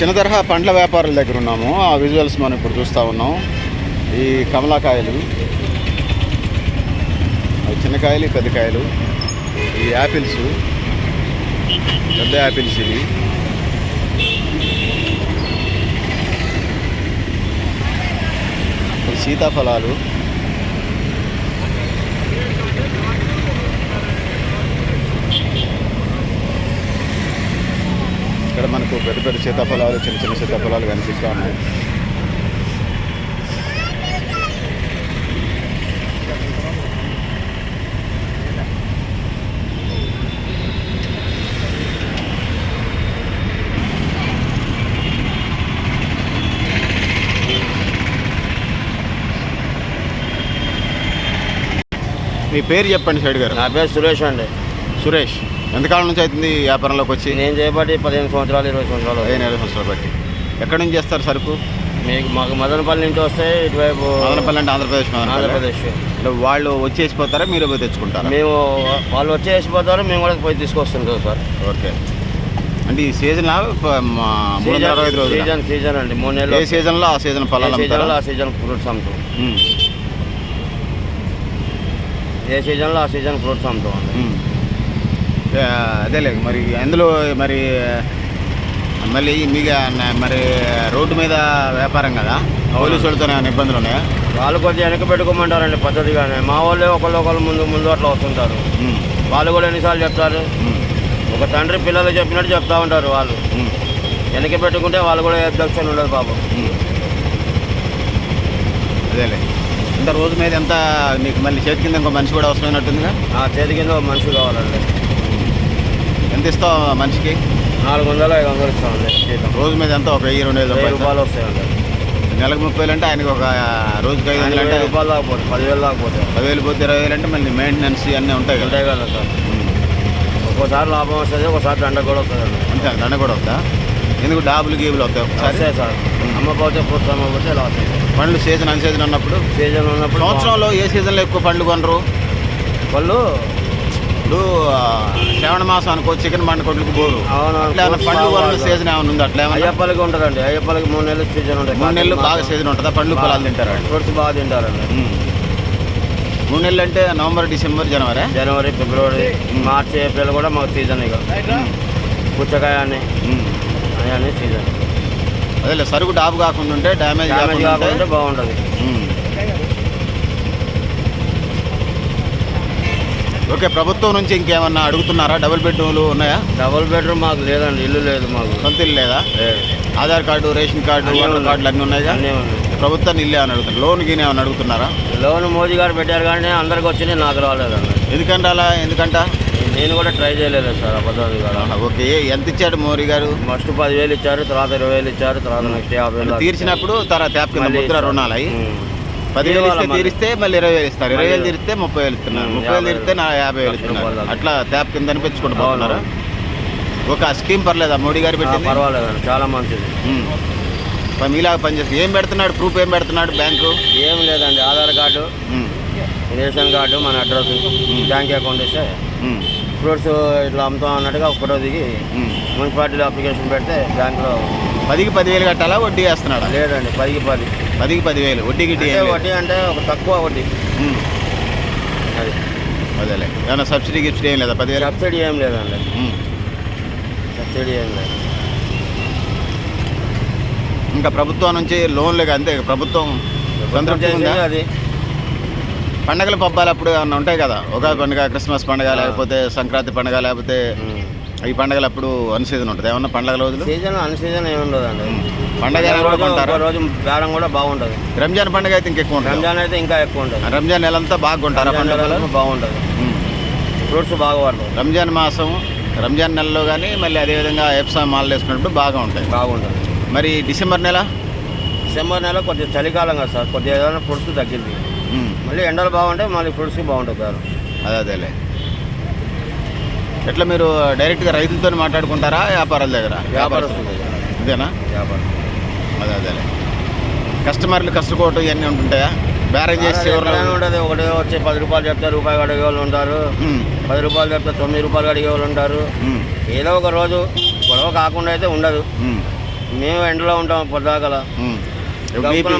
చిన్న తరహా పండ్ల వ్యాపారుల దగ్గర ఉన్నాము. ఆ విజువల్స్ మనం ఇప్పుడు చూస్తూ ఉన్నాం. ఈ కమలాకాయలు అవి చిన్న కాయలు పెద్ద కాయలు. ఈ యాపిల్స్ పెద్ద యాపిల్స్ ఇవి. సీతాఫలాలు. ఇక్కడ మనకు పెద్ద పెద్ద సీతాఫలాలు చిన్న చిన్న సీతాఫలాలు కనిపిస్తూ ఉన్నాయి. మీ పేరు చెప్పండి సైడ్ గారు. నా పేరు సురేష్ అండి. సురేష్. ఎంతకాలం నుంచి అవుతుంది వ్యాపారంలోకి వచ్చి? నేను చేయబట్టి పదిహేను సంవత్సరాలు ఇరవై సంవత్సరాలు. పదిహేను ఇరవై సంవత్సరాలు బట్టి? ఎక్కడి నుంచి చేస్తారు సరుకు? మీకు మాకు మదనపల్లి నుంచి వస్తే ఇటువైపు మదనపల్లి అంటే ఆంధ్రప్రదేశ్ ఆంధ్రప్రదేశ్. అంటే వాళ్ళు వచ్చేసిపోతారా మీరు పోయి తెచ్చుకుంటారా? మేము వాళ్ళు వచ్చి వేసిపోతారు మేము కూడా పోయి తీసుకొస్తుంటాం సార్. ఓకే. అంటే ఈ సీజన్ సీజన్ సీజన్ అండి. మూడు ఏ నెలలు సీజన్లో ఆ సీజన్ ఫలాలు సీజన్లో ఆ సీజన్ ఫ్రూట్స్ అమ్ముతాం. ఏ సీజన్లో ఆ సీజన్ ఫ్రూట్స్ అమ్ముతాం అండి. ఏ, అదేలే మరి అందులో మరి మళ్ళీ మీకు మరి రోడ్డు మీద వ్యాపారం కదా పోలీసు వాళ్ళతో ఇబ్బందులు ఉన్నాయా? వాళ్ళు కొద్దిగా వెనక పెట్టుకోమంటారండి పద్ధతిగానే. మా వాళ్ళే ఒకళ్ళు ఒకళ్ళు ముందు ముందు అట్లా వస్తుంటారు. వాళ్ళు కూడా ఎన్నిసార్లు చెప్తారు? ఒక తండ్రి పిల్లలు చెప్పినట్టు చెప్తా ఉంటారు వాళ్ళు. వెనక పెట్టుకుంటే వాళ్ళు కూడా అబ్జెక్షన్ ఉండదు పాపం. అదేలే ఇంత రోజు మీద ఎంత నీకు మళ్ళీ చేతి కింద ఇంకో మనిషి కూడా అవసరమైనట్టుందిగా? ఆ చేతి కింద ఒక మనిషి కావాలండి. ఎంత ఇస్తావు మనిషికి? నాలుగు వందలు ఐదు వందలు జీతం రోజు మీద ఎంత? ఒక వెయ్యి రెండు వేలు రూపాయలు రూపాయలు వస్తాయండి. నెలకు ముప్పై వేలు అంటే ఆయనకి ఒక రోజుకి ఐదు వందలు అంటే రూపాయలు దాకపోతే పదివేలు దాకపోతే పదివేలు పోతే ఇరవై వేలు అంటే మళ్ళీ మెయింటెనెన్స్ అన్నీ ఉంటాయి కదా. ఉంటాయి కదా సార్. ఒక్కోసారి లాభం వస్తుంది ఒకసారి దండ కూడా వస్తుందండి అంతే దండ కూడా వద్దా? ఎందుకు డాబులు గీబులు వస్తాయి ఒకసారి? సార్. అమ్మకపోతే ఫ్రూట్స్ అమ్మకపోతే ఇలా వస్తాయి. పండ్లు సీజన్ అన్ సీజన్ ఉన్నప్పుడు సీజన్ ఉన్నప్పుడు సంవత్సరంలో ఏ సీజన్లో ఎక్కువ పండ్లు కొనరు? వాళ్ళు ఇప్పుడు శ్రావణ మాసం అనుకో చికెన్ పండు కొట్లకు పోరు పండ్లు కొన సీజన్ ఏమైనా ఉంది? అట్లా అయ్యప్పలకి ఉంటుందండి అయ్యప్పలకి మూడు నెలలు సీజన్ ఉంటాయి మూడు నెలలు బాగా సీజన్ ఉంటుందా? పండ్లు పొలాలు తింటారు? వాళ్ళు ఫ్రూట్స్ బాగా తింటారండి. మూడు నెలలు అంటే నవంబర్ డిసెంబర్ జనవరి? జనవరి ఫిబ్రవరి మార్చి ఏప్రిల్ కూడా మాకు సీజన్ ఇక పుచ్చకాయ అని అని సీజన్ అదే సరుకు డాబు కాకుండా ఉంటే డ్యామేజ్ డ్యామేజ్ కాకుండా బాగుంటుంది. ఓకే ప్రభుత్వం నుంచి ఇంకేమన్నా అడుగుతున్నారా? డబుల్ బెడ్రూమ్లు ఉన్నాయా? డబుల్ బెడ్రూమ్ మాకు లేదండి ఇల్లు లేదు మాకు. సొంత ఇల్లు లేదా. Aadhaar card ration card voter. కార్డులు అన్నీ ఉన్నాయిగా? ప్రభుత్వాన్ని ఇల్లే అని అడుగుతారు లోన్ గిని ఏమని అడుగుతున్నారా? లోన్ మోదీ గారు పెట్టారు కానీ అందరికి వచ్చినాయి నాకు రాలేదండి. ఎందుకంటే అలా ఎందుకంట? నేను కూడా ట్రై చేయలేదు సార్ అబద్ధం కాదు ఆహా, ఓకే. ఎంత ఇచ్చాడు మోరీ గారు? ఫస్ట్ పదివేలు ఇచ్చారు తర్వాత ఇరవై వేలు ఇచ్చారు తర్వాత నెక్స్ట్ యాభై వేలు తీర్చినప్పుడు తర్వాత యాప్ కింద ముద్ర. రుణాలు. పదివేలు ఇస్తే. తీరిస్తే మళ్ళీ ఇరవై వేలు ఇస్తారు. ఇరవై వేలు తీరిస్తే ముప్పై వేలు ఇస్తున్నారు. ముప్పై వేలు తీరిస్తే నా యాభై వేలు ఇస్తున్నారు. అట్లా ట్యాప్ కింద అనిపించుకుంటూ పోతున్నారా? ఒక స్కీమ్ పర్లేదా? మోడీ గారు ఆ, పెట్టింది? పర్వాలేదండి చాలా మంచిది. మీలాగా పనిచేస్తుంది ఏం పెడుతున్నాడు? ప్రూఫ్ ఏం పెడుతున్నాడు బ్యాంకు? ఏం లేదండి. ఆధార్ కార్డు రేషన్ కార్డు మన అడ్రస్ బ్యాంక్ అకౌంట్ ఇస్తే ఫ్రూట్స్ ఇట్లా అమ్ముతాం అన్నట్టుగా ఫోటో దిగి. మున్సిపాలిటీలో అప్లికేషన్ పెడితే బ్యాంకులో పదికి పదివేలు కట్టాలా? వడ్డీ వేస్తున్నాడా? లేదండి. పదికి పది. పదికి పదివేలు వడ్డీ గిడ్డీ. వడ్డీ అంటే ఒక తక్కువ వడ్డీ. అది. అదేలే. ఏమైనా సబ్సిడీ గిఫ్ట్ ఏం లేదా? పదివేలు? సబ్సిడీ ఏం లేదండి. సబ్సిడీ ఏం లేదు. ఇంకా ప్రభుత్వం నుంచి లోన్లు అంతే ప్రభుత్వం సంతృప్తి అది. పండగల పబ్బాలు అప్పుడు ఏమన్నా ఉంటాయి కదా? ఉగాది పండుగ క్రిస్మస్ పండుగ. లేకపోతే సంక్రాంతి పండుగ లేకపోతే ఈ పండుగలు అప్పుడు అన్ సీజన్ ఉంటుంది? ఏమన్నా పండగల రోజులు? సీజన్ అన్ సీజన్ ఏమి ఉండదండి. పండగ కూడా రోజు బేరం కూడా బాగుంటుంది. రంజాన్ పండుగ అయితే ఇంకెక్కువ ఉంటుంది? రంజాన్ అయితే ఇంకా ఎక్కువ ఉంటుంది. రంజాన్ నెలంతా బాగా కొంటారా రంజాన్ పండుగలు? నెలలో బాగుంటుంది. ఫ్రూట్స్ బాగా పడతాయి రంజాన్ మాసం రంజాన్ నెలలో కానీ మళ్ళీ అదేవిధంగా ఎప్సా మాల్ వేసుకున్నప్పుడు బాగా ఉంటాయి. బాగుంటుంది. మరి డిసెంబర్ నెల? డిసెంబర్ నెల కొద్దిగా చలికాలం కదా సార్. కొద్దిగా ఏదైనా ఫ్రూట్స్ తగ్గింది మళ్ళీ ఎండలు బాగుంటాయి మళ్ళీ ఫ్రూట్స్ బాగుంటుంది సార్. అదే అదేలే. ఎట్లా మీరు డైరెక్ట్గా రైతులతో మాట్లాడుకుంటారా? వ్యాపారాల దగ్గర? వ్యాపారస్తులు ఇదేనా? వ్యాపారం. అదే అదేలే కస్టమర్లు కష్టకోవటం ఇవన్నీ ఉంటుంటాయా? బేరం చేసి ఉంటుంది ఒకటే వచ్చి పది రూపాయలు చెప్తే రూపాయి అడిగే వాళ్ళు ఉంటారు పది రూపాయలు చెప్తే తొమ్మిది రూపాయలు అడిగే వాళ్ళు ఉంటారు ఏదో ఒక రోజు గొడవ కాకుండా అయితే ఉండదు. మేము ఎండలో ఉంటాం పొద్దాకల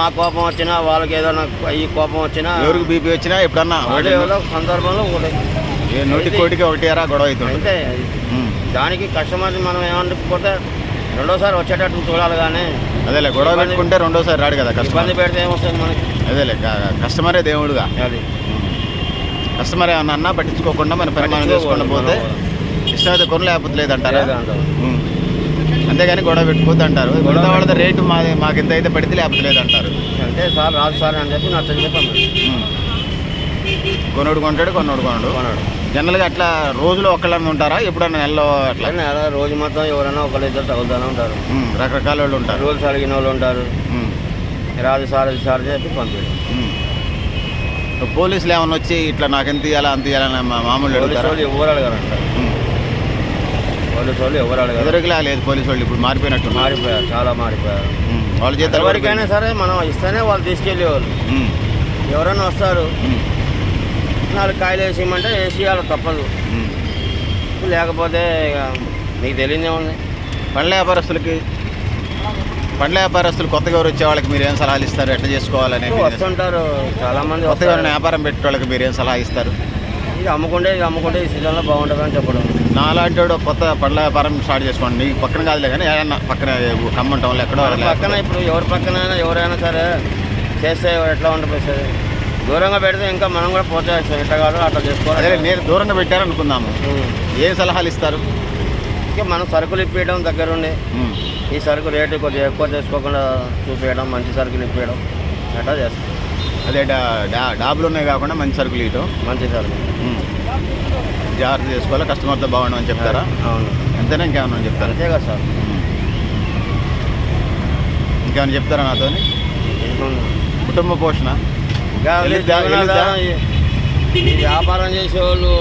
మా కోపం వచ్చినా వాళ్ళకి ఏదైనా ఈ కోపం వచ్చినా ఎవరికి బీపీ వచ్చినా ఎప్పుడన్నా? అదే సందర్భంలో ఒకటి. ఏ నోటి కోటికి ఒకటి అరా గొడవ అవుతుంది. అయితే ఉమ్. దానికి కస్టమర్ని మనం ఏమనుకుంటే రెండోసారి వచ్చేటట్టు చూడాలి కానీ అదేలే గొడవ పెట్టుకుంటే రెండోసారి రాడు కదా ఇబ్బంది పెడితే ఏమొస్తుంది మనకి? అదేలే కస్టమరే దేవుడుగా. అది. కస్టమర్ ఏమన్నా అన్నా పట్టించుకోకుండా మన పరిమాణం చేసుకుండా పోతే ఇష్టమైతే కొను లేకపోతే లేదంటారా? అదే అంటారు. అంతేగాని గొడవ పెట్టుకోవద్దు అంటారు. మిగతా వాళ్ళది రేటు మా మాకు ఎంత అయితే పడితే లేకపోతే లేదంటారు. అంటే సార్ రాదు సార్ అని చెప్పి నచ్చని చెప్పాను ఉమ్. కొనుడు కొంటాడు కొనుడు. కొనడు. కొన్నాడు జనరల్గా అట్లా రోజులో ఒక్కళ్ళని ఉంటారా? ఎప్పుడన్నా నెలలో అట్లా? నెల రోజు మొత్తం ఎవరైనా ఒకళ్ళు ఇద్దరు తగులుతూనే ఉంటారు. రకరకాల వాళ్ళు ఉంటారు. రూల్స్ అడిగిన వాళ్ళు ఉంటారు. రాదు సార్ అది సార్ చెప్పి పంపించారు ఉమ్. పోలీసులు ఏమన్నా వచ్చి ఇట్లా నాకు ఎంత ఇవ్వాలా అంత ఇవ్వాలని మామూలు వాళ్ళు ఎవరు అడగారు అంటారు ఉమ్. పోలీసు వాళ్ళు ఎవరు అడగారు. ఎదురుగా లేదు పోలీసు వాళ్ళు ఇప్పుడు మారిపోయినట్టు మారిపోయారు చాలా మారిపోయారు. వాళ్ళ చేత ఎవరికైనా సరే మనం ఇస్తేనే వాళ్ళు తీసుకెళ్ళేవాళ్ళు. ఎవరైనా వస్తారు. నాలుగు కాయలు వేసి ఇమ్మంటే వేసి ఇవ్వాలి తప్పదు లేకపోతే ఇక మీకు తెలియదే ఉంది. పండ్ల వ్యాపారస్తులకి పండ్ల వ్యాపారస్తులు కొత్తగా ఎవరు వచ్చే వాళ్ళకి మీరు ఏం సలహాలు ఇస్తారు? ఎట్లా చేసుకోవాలని వస్తుంటారు చాలా మంది కొత్తగా ఎవరైనా వ్యాపారం పెట్టే వాళ్ళకి మీరు ఏం సలహా ఇస్తారు? ఇది అమ్ముకుంటే ఇది అమ్ముకుంటే ఈ సీజన్లో బాగుంటుందని చెప్పడం. నా అలాంటి వాడు కొత్త పండ్ల వ్యాపారం స్టార్ట్ చేసుకోండి. ఈ పక్కన కాదులే కానీ ఏదన్నా పక్కన ఖమ్మం టౌన్లో ఎక్కడో పక్కన ఇప్పుడు ఎవరి పక్కనైనా ఎవరైనా సరే చేస్తే ఎట్లా ఉంటుంది దూరంగా పెడితే ఇంకా మనం కూడా ప్రోత్సహిస్తాం. ఇట్లా కాదు అట్లా అదే చేసుకోవాలి నేను దూరంగా పెట్టారనుకుందాము. ఏ సలహాలు ఇస్తారు? ఇంకా మనం సరుకులు ఇప్పించడం దగ్గరుండి. ఈ సరుకు రేటు కొద్దిగా ఎక్కువ చేసుకోకుండా చూపించడం మంచి సరుకులు ఇప్పించడం అట్లా చేస్తాం. అదే డాబులు ఉన్నాయి కాకుండా మంచి సరుకులు ఇయటం మంచి సరుకు ఉం. జాగ్రత్త చేసుకోవాలి కస్టమర్తో బాగుండమని చెప్తారా? అవును. ఎంతైనా ఇంకేమన్నా చెప్తారా? అంతే కదా సార్. ఇంకేమైనా చెప్తారా నాతో కుటుంబ పోషణ. వ్యాపారం చేసేవాళ్ళు.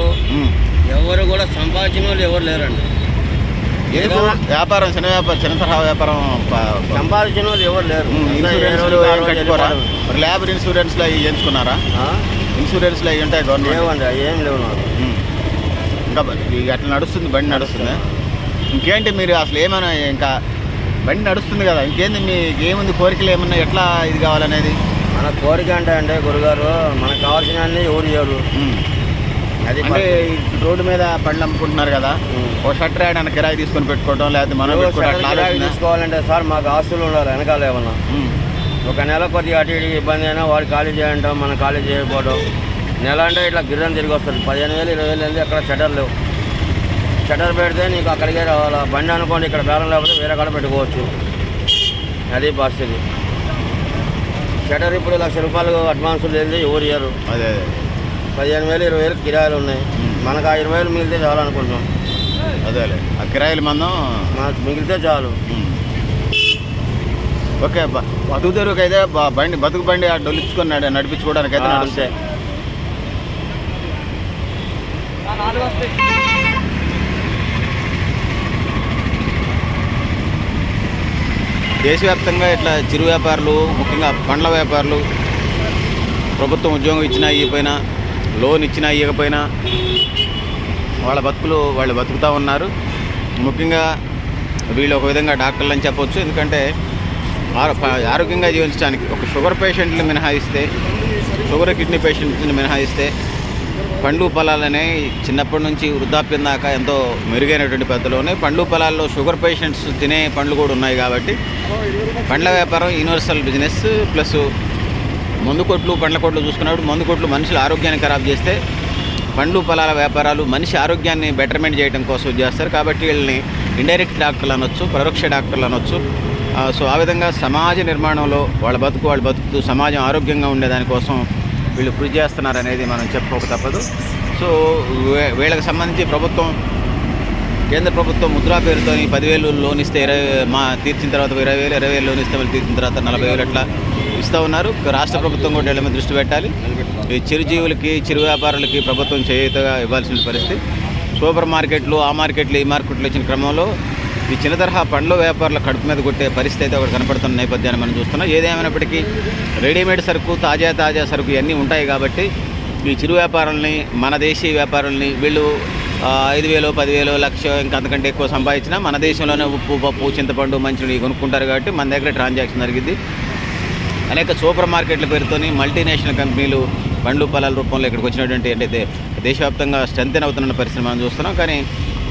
ఎవరు కూడా సంపాదించిన వాళ్ళు ఎవరు లేరండి. వ్యాపారం చిన్న వ్యాపారం చిన్న తరహా వ్యాపారం సంపాదించిన వాళ్ళు ఎవరు లేరు. లేబర్ ఇన్సూరెన్స్లో అవి చేయించుకున్నారా? ఇన్సూరెన్స్లో అవి ఉంటాయి గవర్నమెంట్ లేవండి ఏం లేవు ఇక అట్లా నడుస్తుంది బండి నడుస్తుంది. ఇంకేంటి మీరు అసలు ఏమైనా ఇంకా బండి నడుస్తుంది కదా ఇంకేంది మీకు ఏముంది కోరికలు ఏమన్నా ఎట్లా ఇది కావాలనేది? మన కోరిక అంటే అంటే గురుగారు మనకు కావాల్సిన అన్ని ఎవరు చేయరు. అది అంటే రోడ్డు మీద బండ్లు అమ్ముకుంటున్నారు కదా ఓ షట్టర్ అని కిరాయి తీసుకొని పెట్టుకోవడం లేకపోతే మనం తీసుకోవాలంటే సార్ మాకు ఆస్తులు ఉండాలి వెనకాల ఏమన్నా. ఒక నెల కొద్దిగా అటు ఇటు ఇబ్బంది అయినా వాడు ఖాళీ చేయంటాం మనం ఖాళీ చేయకపోవడం నెల అంటే ఇట్లా గిర్రం తిరిగి వస్తుంది. పదిహేను వేలు ఇరవై వేలు వెళ్ళి అక్కడ షటర్ లేవు. షటర్ పెడితే నీకు అక్కడికే రావాలా? బండి అనుకోండి ఇక్కడ బేరం లేకపోతే వేరే కాడ పెట్టుకోవచ్చు. అది పరిస్థితి. షటర్ ఇప్పుడు లక్ష రూపాయలు అడ్వాన్సులు వెళ్ళి ఎవరు ఇయ్యరు. అదే అదే. పదిహేను వేలు ఇరవై వేలు కిరాయిలు ఉన్నాయి. మనకు ఆ ఇరవై వేలు మిగిలితే చాలు అనుకుంటున్నాం. అదేలే ఆ కిరాయిల మనకు మిగిలితే చాలు. ఓకే బతుకు తెరువుకి అయితే బండి బతుకు బండి ఆ నడిపించుకోవడానికి అయితే ఆ, నడుస్తాయి అంతే దేశవ్యాప్తంగా ఇట్లా చిరు వ్యాపారులు ముఖ్యంగా పండ్ల వ్యాపారులు ప్రభుత్వం ఉద్యోగం ఇచ్చినా ఇవ్వకపోయినా లోన్ ఇచ్చినా ఇవ్వకపోయినా వాళ్ళ బతుకులు వాళ్ళు బతుకుతూ ఉన్నారు. ముఖ్యంగా వీళ్ళు ఒక విధంగా డాక్టర్లు అని చెప్పొచ్చు. ఎందుకంటే ఆరోగ్యంగా జీవించడానికి ఒక షుగర్ పేషెంట్ని మినహాయిస్తే షుగర్ కిడ్నీ పేషెంట్ని మినహాయిస్తే పండ్లు పొలాలనే చిన్నప్పటి నుంచి వృద్ధాప్యం దాకా ఎంతో మెరుగైనటువంటి పద్ధతిలోనే పండ్లు పొలాల్లో షుగర్ పేషెంట్స్ తినే పండ్లు కూడా ఉన్నాయి కాబట్టి పండ్ల వ్యాపారం యూనివర్సల్ బిజినెస్ ప్లస్ మందు కొట్లు పండ్ల కొట్లు చూసుకున్నప్పుడు మందు కొట్లు మనుషుల ఆరోగ్యాన్ని ఖరాబ్ చేస్తే పండ్లు పొలాల వ్యాపారాలు మనిషి ఆరోగ్యాన్ని బెటర్మెంట్ చేయడం కోసం చేస్తారు. కాబట్టి వీళ్ళని ఇండైరెక్ట్ డాక్టర్లు అనొచ్చు పరోక్ష డాక్టర్లు అనొచ్చు. సో ఆ విధంగా సమాజ నిర్మాణంలో వాళ్ళ బతుకు వాళ్ళు బతుకుతూ సమాజం ఆరోగ్యంగా ఉండేదానికోసం వీళ్ళు కృషి చేస్తున్నారు అనేది మనం చెప్పుకోక తప్పదు. సో వీళ్ళకి సంబంధించి ప్రభుత్వం కేంద్ర ప్రభుత్వం ముద్రా పేరుతో పదివేలు లోన్ ఇస్తే ఇరవై మా తీర్చిన తర్వాత ఇరవై వేలు ఇరవై వేలు లోన్ ఇస్తే మళ్ళీ తీర్చిన తర్వాత నలభై వేలు అట్లా ఇస్తూ ఉన్నారు. రాష్ట్ర ప్రభుత్వం కూడా వీళ్ళ మీద దృష్టి పెట్టాలి. ఈ చిరుజీవులకి చిరు వ్యాపారులకి ప్రభుత్వం చేయూతగా ఇవ్వాల్సిన పరిస్థితి. సూపర్ మార్కెట్లు ఆ మార్కెట్లు ఈ మార్కెట్లు వచ్చిన క్రమంలో ఈ చిన్న తరహా పండ్ల వ్యాపారుల కడుపు మీద కొట్టే పరిస్థితి అయితే ఒకటి కనపడుతున్న నేపథ్యాన్ని మనం చూస్తున్నాం. ఏదేమైనప్పటికీ రెడీమేడ్ సరుకు తాజా తాజా సరుకు ఇవన్నీ ఉంటాయి కాబట్టి ఈ చిరు వ్యాపారుల్ని మన దేశీయ వ్యాపారుల్ని వీళ్ళు ఐదు వేలు పదివేలు లక్ష ఇంకా అంతకంటే ఎక్కువ సంపాదించినా మన దేశంలోనే ఉప్పు పప్పు చింతపండు మంచినీళ్ళు కొనుక్కుంటారు కాబట్టి మన దగ్గర ట్రాన్సాక్షన్ జరిగింది. అనేక సూపర్ మార్కెట్ల పేరుతోని మల్టీనేషనల్ కంపెనీలు పండ్లు పొలాల రూపంలో ఇక్కడికి వచ్చినటువంటి అంటే దేశవ్యాప్తంగా స్ట్రెంత్ అవుతున్న పరిస్థితి మనం చూస్తున్నాం. కానీ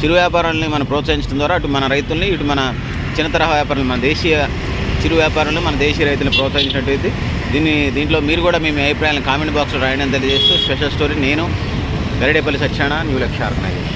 చిరు వ్యాపారాలని మనం ప్రోత్సహించడం ద్వారా అటు మన రైతుల్ని ఇటు మన చిన్న తరహా వ్యాపారులు మన దేశీయ చిరు వ్యాపారులను మన దేశీయ రైతులను ప్రోత్సహించినట్టు దీన్ని దీంట్లో మీరు కూడా మీ అభిప్రాయాలను కామెంట్ బాక్స్లో రాయడం తెలియజేస్తూ స్పెషల్ స్టోరీ నేను గరిడేపల్లి సత్యాన న్యూ లక్ష్య